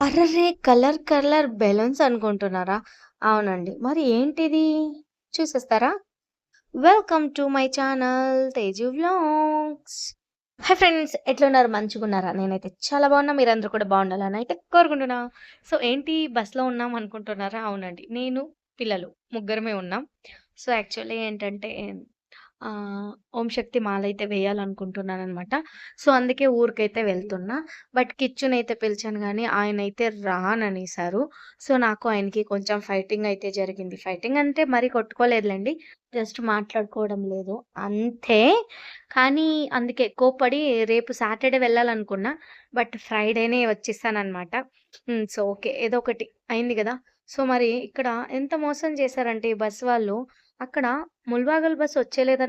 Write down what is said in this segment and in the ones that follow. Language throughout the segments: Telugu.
అర్రరే కలర్ కలర్ బెలూన్స్ అనుకుంటున్నారా? అవునండి. మరి ఏంటిది? చూసేస్తారా? Welcome to my channel Teju vlogs. Hi friends ఎట్లున్నారు? మంచిగున్నారా? నేనైతే చాలా బాగున్నా. మీరందరూ కూడా బాగుండాలని అయితే కోరుకుంటున్నా. సో ఏంటి బస్‌లో ఉన్నాం అనుకుంటున్నారా? అవునండి. నేను, పిల్లలు ముగ్గురమే ఉన్నాం. సో యాక్చువల్లీ ఏంటంటే ఓం శక్తి మాలైతే వేయాలనుకుంటున్నాననమాట. సో అందుకే ఊరికైతే వెళ్తున్నా. బట్ కిచ్చునైతే పిలిచాను గానీ ఆయనైతే రాననేసారు. సో నాకు ఆయనకి కొంచెం ఫైటింగ్ అయితే జరిగింది. ఫైటింగ్ అంటే మరీ కొట్టుకోలేదులెండి. జస్ట్ మాట్లాడుకోవడం లేదు. అంతే. కానీ అందుకే కోప్పడి రేపు సాటర్‌డే వెళ్ళాలనుకున్నా. బట్ ఫ్రైడేనే వచ్చేసాననమాట. హ్మ్. So okay. ఏదో ఒకటి అయింది గదా! సో మరి ఇక్కడ ఎంత మోసం చేశారంటే ఈ బస్ వాళ్ళు అక్కడ ముల్బాగల్ బస్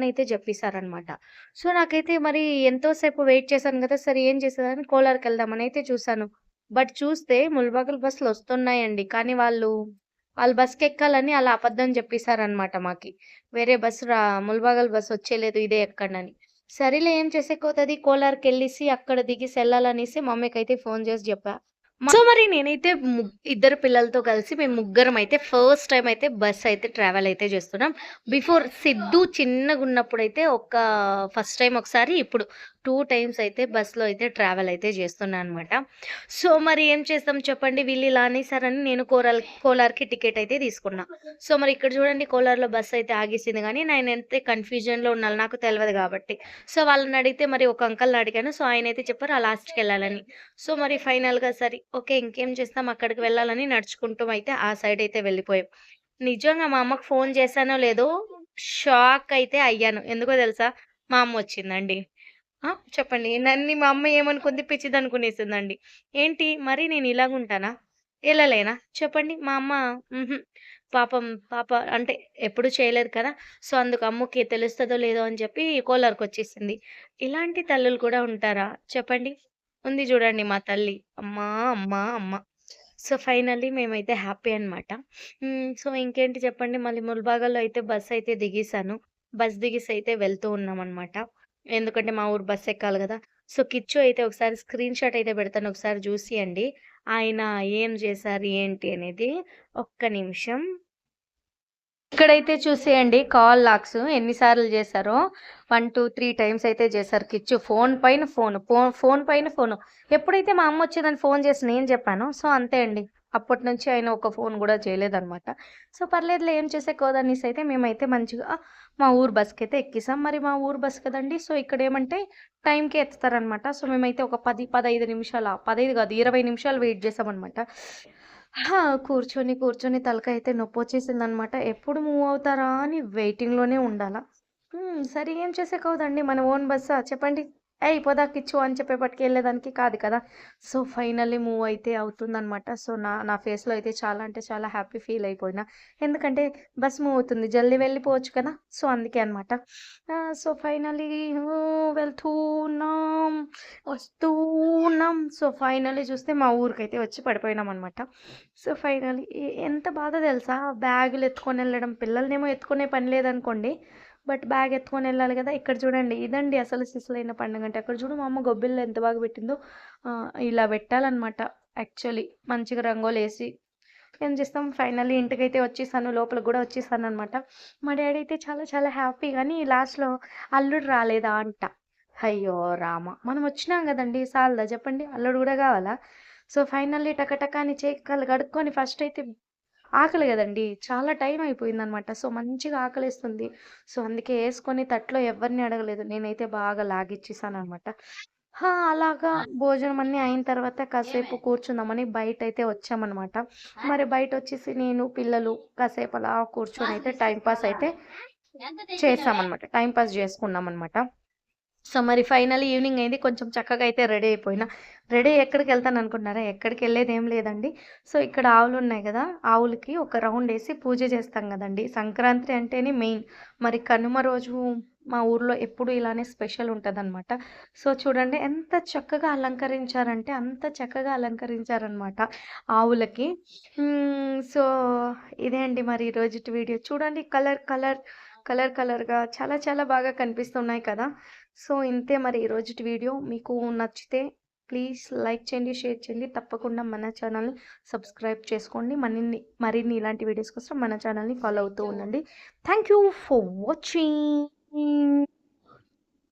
అయితే చెప్పేశారనమాట సో నాకైతే మరి ఎంతోసేపు వెయిట్ చేశాను కదా సరే ఏం చేసేదని కోలార్కి వెళ్దామని అయితే చూశాను. బట్ చూస్తే ముల్బాగల్ బస్సులొస్తున్నాయండి. కానీ వాళ్ళు, వాళ్ళు బస్‌కెక్కాలని అలా అబద్ధం చెప్పేశారనమాట మాకి. వేరే బస్సు రా ముల్బాగల్ బస్సు వచ్చేలేదు ఇదే ఎక్కడని సరేలే ఏం చేసేకోతుంది కోలార్కి వెళ్ళేసి అక్కడ దిగేసి మమ్మీకి అయితే ఫోన్ చేసి చెప్పా. సో మరి నేనైతే ఇద్దరు పిల్లలతో కలిసి మేము ముగ్గురం అయితే ఫస్ట్ టైం అయితే బస్ అయితే ట్రావెల్ అయితే చేస్తున్నాం. బిఫోర్ సిద్ధు చిన్నగున్నప్పుడైతే ఒక ఫస్ట్ టైం ఒకసారి ఇప్పుడు టూ టైమ్స్ అయితే బస్సులో అయితే ట్రావెల్ అయితే చేస్తున్నాను అనమాట. సో మరి ఏం చేస్తాం చెప్పండి వీళ్ళు ఇలా అనేసారని నేను కోరాల్ కోలార్‌కి టికెట్ అయితే తీసుకున్నా. సో మరి ఇక్కడ చూడండి కోలార్‌లో బస్ అయితే ఆగేసింది నేను అయితే కన్‌ఫ్యూజన్‌లో ఉన్నాను. నాకు తెలియదు కాబట్టి సో వాళ్ళని అడిగితే మరి ఒక అంకల్‌ని అడిగాను. సో ఆయన అయితే చెప్పారు ఆ లాస్ట్కి వెళ్ళాలని సో మరి ఫైనల్‌గా సరే ఓకే ఇంకేం చేస్తాం అక్కడికి వెళ్ళాలని నడుచుకుంటూ అయితే ఆ సైడ్ అయితే వెళ్ళిపోయాం. నిజంగా మా అమ్మకు ఫోన్ చేశానో లేదో షాక్ అయితే అయ్యాను. ఎందుకో తెలుసా? మా అమ్మ వచ్చిందండి. చెప్పండి. నన్ను మా అమ్మ ఏమనుకుంది పిచ్చిదనుకునేసిందండి. ఏంటి మరి నేను ఇలాగుంటానా? ఎళ్ళలేనా? చెప్పండి. మా అమ్మ పాపం పాప అంటే ఎప్పుడు చేయలేదు కదా! సో అందుకు అమ్మకి తెలుస్తుందో లేదో అని చెప్పి కోలార్‌కొచ్చేసింది. ఇలాంటి తల్లులు కూడా ఉంటారా? చెప్పండి. ఉంది చూడండి మా తల్లి. అమ్మా! అమ్మా! అమ్మ. సో ఫైనల్లీ మేమైతే హ్యాపీ అనమాట. సో ఇంకేంటి చెప్పండి మళ్ళీ ముల్బాగాలో అయితే బస్ అయితే దిగేశాను బస్ దిగేసి అయితే వెళ్తూ ఉన్నామనమాట. ఎందుకంటే మా ఊరు బస్ ఎక్కాలి కదా సో కిచ్చు అయితే ఒకసారి స్క్రీన్ షాట్ అయితే పెడతాను ఒకసారి చూసియండి ఆయన ఏం చేశారు ఏంటి అనేది. ఒక్క నిమిషం. ఇక్కడైతే చూసేయండి కాల్ లాక్స్ ఎన్నిసార్లు చేశారో. 1, 2, 3 టైమ్స్ అయితే చేశారు కిచ్చు. ఫోన్ పైన ఫోన్ ఫోన్ ఫోన్ పైన ఫోన్ ఎప్పుడైతే మా అమ్మ వచ్చిందని ఫోన్ చేసి నేను చెప్పాను సో అంతే అండి. అప్పటినుంచి ఆయన ఒక ఫోన్ కూడా చేయలేదనమాట. సో పర్లేదులే ఏం చేసేకోదనేసి అయితే మేమైతే మంచిగా మా ఊరు బస్కి అయితే ఎక్కిసాం మరి మా ఊరు బస్ కదండి సో ఇక్కడేమంటే టైంకి ఎత్తుతారనమాట. సో మేమైతే ఒక 10, 15 నిమిషాల 15 కాదు 20 నిమిషాలు వెయిట్ చేసామన్నమాట కూర్చొని, కూర్చొని తలక అయితే నొప్పొచ్చేసిందనమాట. ఎప్పుడు మూవ్ అవుతారా అని వెయిటింగ్‌లోనే ఉండాలా. సరే ఏం చేసేకవుదండి మన ఓన్ బస్సా చెప్పండి. ఏ ఇచ్చు అని చెప్పేపటికి పట్టుకెళ్ళేదానికి కాదు కదా! సో ఫైనల్లీ మూవ్ అయితే అవుతుందనమాట. సో నా నా ఫేస్‌లో అయితే చాలా అంటే చాలా హ్యాపీ ఫీల్ అయిపోయినా. ఎందుకంటే బస్ మూవ్ అవుతుంది. జల్దీ వెళ్ళిపోవచ్చు కదా! సో అందుకే అనమాట. సో ఫైనల్లీ వెళ్తున్నాం వస్తున్నాం వస్తూ ఉన్నాం. సో ఫైనల్లీ చూస్తే మా ఊరికైతే వచ్చి పడిపోయినామనమాట. సో ఫైనల్లీ ఎంత బాధ తెలుసా? బ్యాగులు ఎత్తుకొని వెళ్ళడం పిల్లలనేమో ఎత్తుకునే పని లేదనుకోండి. బట్ బ్యాగ్ ఎత్తుకొని వెళ్ళాలి కదా ఇక్కడ చూడండి ఇదండి అసలు సిసలైన పండుగ అంటే అక్కడ చూడు మా అమ్మ గొబ్బిళ్ళు ఎంత బాగా పెట్టిందో. ఇలా పెట్టాలన్నమాట యాక్చువల్లీ. మంచిగా రంగోలేసి. ఏం చేస్తాం ఫైనల్లీ ఇంటికైతే వచ్చేసాను. లోపల కూడా వచ్చేసాను వచ్చేసాననమాట. మా డాడీ అయితే చాలా చాలా హ్యాపీ కానీ లాస్ట్‌లో అల్లుడు రాలేదా అంట. అయ్యో రామ! మనం వచ్చినాం కదండి సాలదా చెప్పండి. అల్లుడు కూడా కావాలా? సో ఫైనల్లీ టకటక అని చేయి కడుక్కొని ఫస్ట్ అయితే ఆకలి గదండీ! చాలా టైం అయిపోయిందనమాట. సో మంచిగా ఆకలేస్తుంది. సో అందుకే యేసుకొని తట్లో ఎవ్వరిని అడగలేదు. నేనైతే బాగా లాగిచ్చేసాననమాట. హా! అలాగా భోజనం అన్నీ అయిన తర్వాత కాసేపు కూర్చుందామని బయటైతే వచ్చామనమాట. మరి బయటొచ్చేసి నేను, పిల్లలు కాసేపు అలా కూర్చొని అయితే టైమ్ పాస్ అయితే చేశామనమాట. టైమ్ పాస్ జేసుకున్నామనమాట. సో మరి ఫైనల్ ఈవినింగ్ అయింది. కొంచెం చక్కగా అయితే రెడీ అయిపోయినా. రెడీ ఎక్కడికి వెళ్తాను అనుకుంటున్నారా ఎక్కడికి వెళ్ళేది ఏం లేదండి. సో ఇక్కడ ఆవులు ఉన్నాయి కదా ఆవులకి ఒక రౌండ్ వేసి పూజ చేస్తాం కదండి సంక్రాంతి అంటేనే మెయిన్. మరి కనుమ రోజు మా ఊర్లో ఎప్పుడు ఇలానే స్పెషల్ ఉంటుందన్నమాట సో చూడండి ఎంత చక్కగా అలంకరించారంటే అంత చక్కగా అలంకరించారనమాట ఆవులకి. సో ఇదే అండి మరి ఈరోజు వీడియో. చూడండి కలర్ కలర్ కలర్ కలర్‌గా చాలా చాలా బాగా కనిపిస్తున్నాయి కదా! సో ఇంతే మరి ఈరోజు వీడియో. మీకు నచ్చితే ప్లీజ్ లైక్ చేయండి షేర్ చేయండి. తప్పకుండా మన ఛానల్ని సబ్స్క్రైబ్ చేసుకోండి. మరిన్ని మరిన్ని ఇలాంటి వీడియోస్ కోసం మన ఛానల్ని ఫాలో అవుతూ ఉండండి. Thank you for watching.